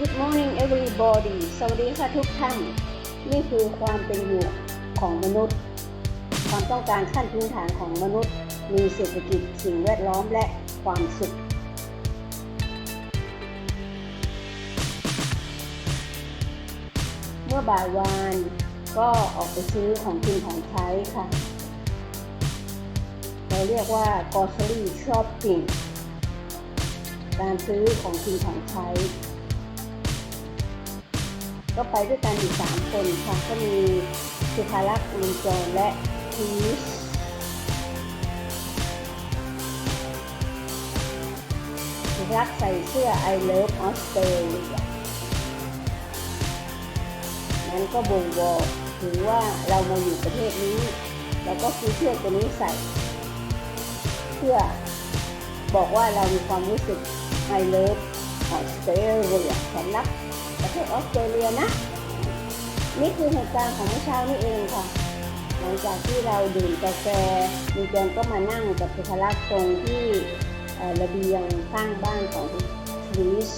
Good morning everybody สวัสดีค่ะทุกท่าน นี่คือความเป็นอยู่ของมนุษย์ ความต้องการขั้นพื้นฐานของมนุษย์ มีเศรษฐกิจสิ่งแวดล้อมและความสุข เมื่อบ่ายวานก็ออกไปซื้อของกินของใช้ค่ะ เราเรียกว่า grocery shopping การซื้อของกินของใช้ ก็ไปด้วยกันอยู่สามคนค่ะก็มีสุภาลักษ์ลุงจรและพีชสุภาลักษ์ใส่เสื้อ I love Australia นั้นก็บ่งบอกถึงว่าเรามาอยู่ประเทศนี้ แล้วก็ซื้อเสื้อตัวนี้ใส่เพื่อบอกว่าเรามีความรู้สึก I love Australia ฉันรักประ ทศออสเตรเลียนะ นี่คือเหตุการณ์ของเมื่อเช้านี่เองค่ะ หลังจากที่เราดื่มกาแฟมีแกนก็มานั่งกับสุภลักษณ์ตรงที่ระเบียงข้างบ้านของทริช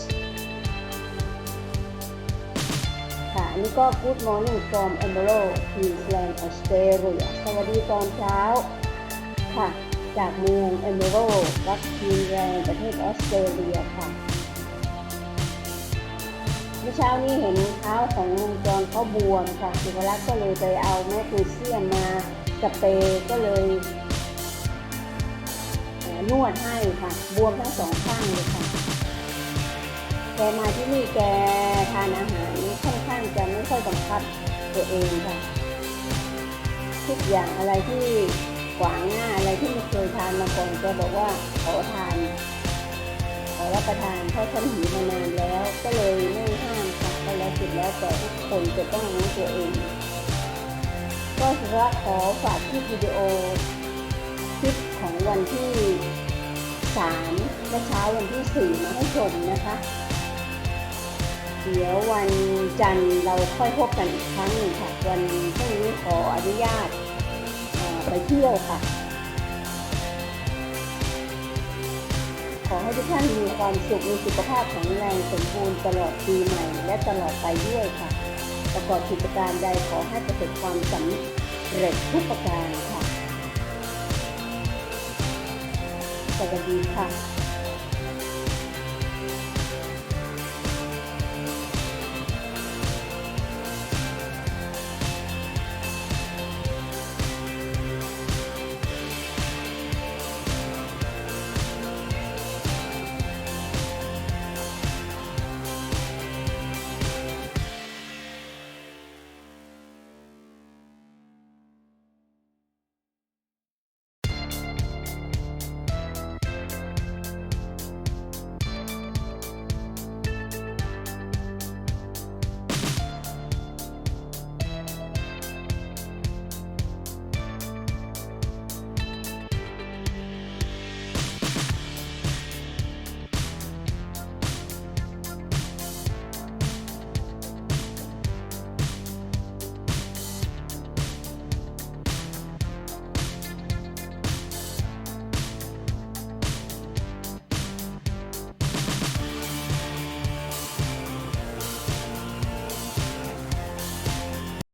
ค่ะอันนี้ก็ Good morning from Emerald Queensland Australia สวัสดีตอนเช้าค่ะ จากเมือง Emerald รัฐควีนแลนด์ประเทศออสเตรเลียค่ะ มื่อเช้านี้เห็นเท้าของลุงจรเขาบวมค่ะสุภลักษณ์ก็เลยไปเอาแมกนีเซียมมาสเปรย์ก็เลยนวดให้ค่ะ บวมทั้งสองข้างเลยค่ะ แกมาที่นี่แกทานอาหารค่อนข้างจะไม่ค่อยบังคับตัวเองค่ะ ทุกอย่างอะไรที่ขวางหน้าอะไรที่ไม่เคยทานมาก่อนแกบอกว่าขอทาน รับประทานเพราะฉันหิวมานานแล้ว ก็เลยไม่ห้ามค่ะก็แล้วสุดแล้วแต่ทุกคนจะต้องรู้ตัวเอง ก็สระขอฝากคลิปวิดีโอคลิปของวันที่สามและเช้าวันที่สี่มาให้ชมนะคะ เดี๋ยววันจันทร์เราค่อยพบกันอีกครั้งหนึ่งค่ะ วันพรุ่งนี้ขออนุญาตไปเที่ยวค่ะ ขอให้ทุกท่านมีความสุขมีสุขภาพแข็งแรงสมบูรณ์ตลอดปีใหม่ และตลอดไปด้วยค่ะ ประกอบกิจการใดขอให้ประสบความสำเร็จทุกประการค่ะ สวัสดีค่ะ